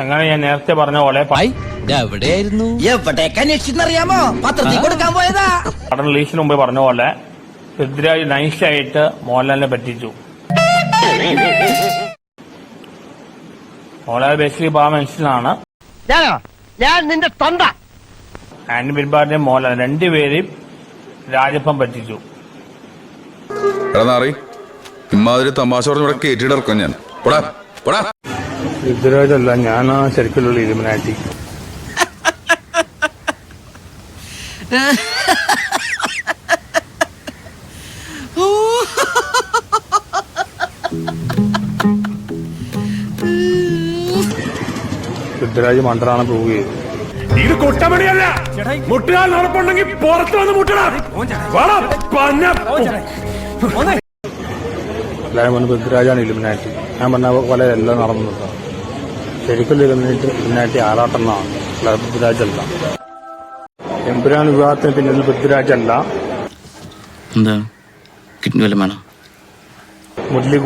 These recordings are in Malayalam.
അങ്ങനെ ഞാൻ നേരത്തെ പറഞ്ഞ പോലെ എവിടെയായിരുന്നു? എവിടേക്ക് അറിയാമോ പത്രത്തിൽ കൊടുക്കാൻ പോയതാ. പടം റിലീസിന് മുമ്പ് പറഞ്ഞ പോലെ പൃഥ്വിരാജ് നൈസായിട്ട് മോഹൻലാലിനെ പറ്റിച്ചു. മോഹൻലാൽ ബേസിക്കലി പാ മനുഷ്യനാണ്. ഞാൻ നിന്റെ തൊണ്ട. ആന്റി പെരുമ്പാറിന്റെ മോഹൻലാൽ രണ്ടുപേരെയും രാജപ്പം പറ്റിച്ചു. ഇമ്മാതിരി തമാശ പറഞ്ഞ് ഇവിടെ പോടാ ഞാൻ പോടാ ഞാൻ ആ ശരിക്കുള്ള ഇലുമിനാറ്റി പൃഥ്വിരാജ് മണ്ടറാണ് പ്രൂവ് ചെയ്തത്. ഇത് കൊട്ടമണിയല്ല. മുട്ടുകാൽ നടപ്പുണ്ടെങ്കിൽ പുറത്ത് വന്ന് മുട്ടണം എല്ലാവരും പറഞ്ഞു പൃഥ്വിരാജാണ് ഇലുമിനാറ്റി ഞാൻ പറഞ്ഞ പോലെ എല്ലാം നടന്നത് ശരിക്കുള്ള കമ്മ്യൂണിറ്റി ഇലുമിനാറ്റി ആറാട്ടെന്നാണ് അല്ലാതെ പൃഥ്വിരാജല്ല അല്ല. എമ്പുരാൻ വിവാഹത്തിന് പിന്നിൽ പൃഥ്വിരാജല്ല എന്താ? കിഡ്നി വല്ലതും വേണോ? മുരളി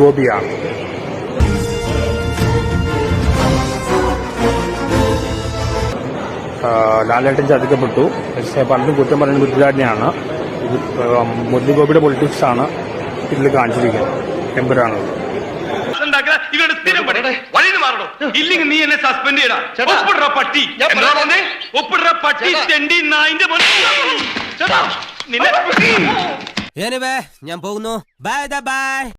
ആ, ലാലേട്ടൻ ചതിക്കപ്പെട്ടു. പക്ഷേ പലരും കുറ്റം പറയുന്നത് പൃഥ്വിരാജിനെയാണ്. മുരളിഗോപിയുടെ പൊളിറ്റിക്സാണ് പൊളിറ്റിക്സ് ആണ് ഇതിൽ കാണിച്ചിരിക്കുന്നത് എമ്പുരാനുള്ളത് സ്ഥിരം പണി. വഴിന്ന് മാറണം? ഇല്ലെങ്കിൽ നീ എന്നെ സസ്പെൻഡ് ചെയ്യടാ. പട്ടി. എന്താ പറഞ്ഞേ ഒപ്പിടുற പട്ടി തെണ്ടി നായിന്റെ മോനെ. നിന്നെ ഞാൻ പോകുന്നു. By the by